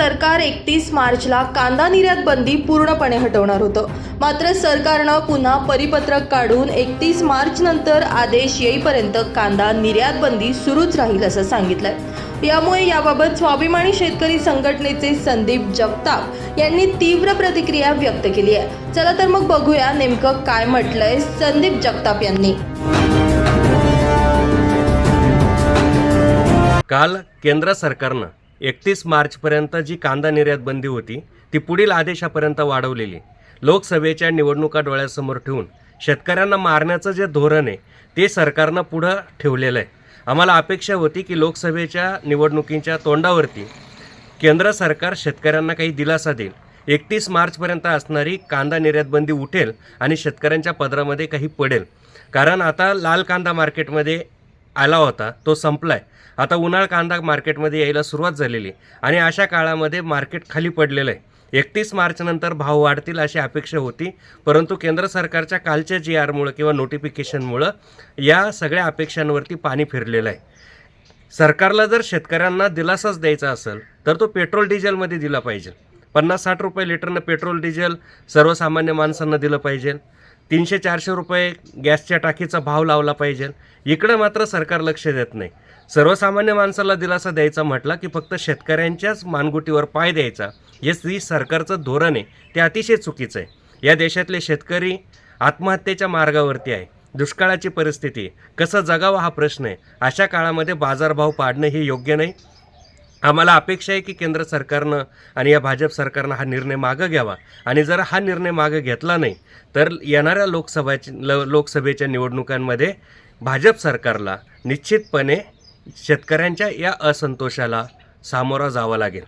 सरकार एकतीस मार्चला कांदा निर्यात बंदी पूर्णपणे हटवणार होतं. मात्र सरकारनं पुन्हा परिपत्रक काढून एकतीस मार्च नंतर आदेश येईपर्यंत कांदा निर्यात बंदी सुरूच राहील असं सांगितलंय. यामुळे याबाबत स्वाभिमानी शेतकरी संघटनेचे संदीप जगताप यांनी तीव्र प्रतिक्रिया व्यक्त केली आहे. चला तर मग बघूया नेमकं काय म्हटलंय संदीप जगताप यांनी. काल केंद्र सरकारनं एकतीस मार्चपर्यंत जी कांदा निर्यात बंदी होती ती पुढील आदेशापर्यंत वाढवलेली. लोकसभेच्या निवडणुका डोळ्यासमोर ठेवून शेतकऱ्यांना मारण्याचं जे धोरण आहे ते सरकारनं पुढं ठेवलेलं आहे. आम्हाला अपेक्षा होती की लोकसभेच्या निवडणुकींच्या तोंडावरती केंद्र सरकार शेतकऱ्यांना काही दिलासा देईल. एकतीस मार्चपर्यंत असणारी कांदा निर्यात बंदी उठेल आणि शेतकऱ्यांच्या पदरामध्ये काही पडेल. कारण आता लाल कांदा मार्केटमध्ये आला होता तो संपला आहे आता उन्हाळ कांदा मार्केटमध्ये यायला सुरुवात झालेली आणि अशा काळामध्ये मार्केट खाली पडलेलं आहे एकतीस मार्चनंतर भाव वाढतील अशी अपेक्षा होती परंतु केंद्र सरकारच्या कालच्या जी आरमुळं किंवा नोटिफिकेशनमुळं या सगळ्या अपेक्षांवरती पाणी फिरलेलं आहे सरकारला जर शेतकऱ्यांना दिलासाच द्यायचा असेल तर तो पेट्रोल डिझेलमध्ये दिला पाहिजे. पन्नास साठ रुपये लिटरनं पेट्रोल डिझेल सर्वसामान्य माणसांना दिलं पाहिजे. तीनशे चारशे रुपये गॅसच्या टाकीचा भाव लावला पाहिजे. इकडं मात्र सरकार लक्ष देत नाही. सर्वसामान्य माणसाला दिलासा द्यायचा म्हटला की फक्त शेतकऱ्यांच्याच मानगुटीवर पाय द्यायचा. हे जी सरकारचं धोरण आहे. ते अतिशय चुकीचं आहे. या देशातले शेतकरी आत्महत्येच्या मार्गावरती आहे. दुष्काळाची परिस्थिती कसं जगावं हा प्रश्न आहे. अशा काळामध्ये बाजारभाव पाडणं हे योग्य नाही. आम्हाला अपेक्षा आहे की केंद्र सरकारनं आणि या भाजप सरकारनं हा निर्णय मागं घ्यावा. आणि जर हा निर्णय मागं घेतला नाही तर येणाऱ्या लोकसभाची ल लोकसभेच्या निवडणुकांमध्ये भाजप सरकारला निश्चितपणे शेतकऱ्यांच्या या असंतोषाला सामोरा जावं लागेल.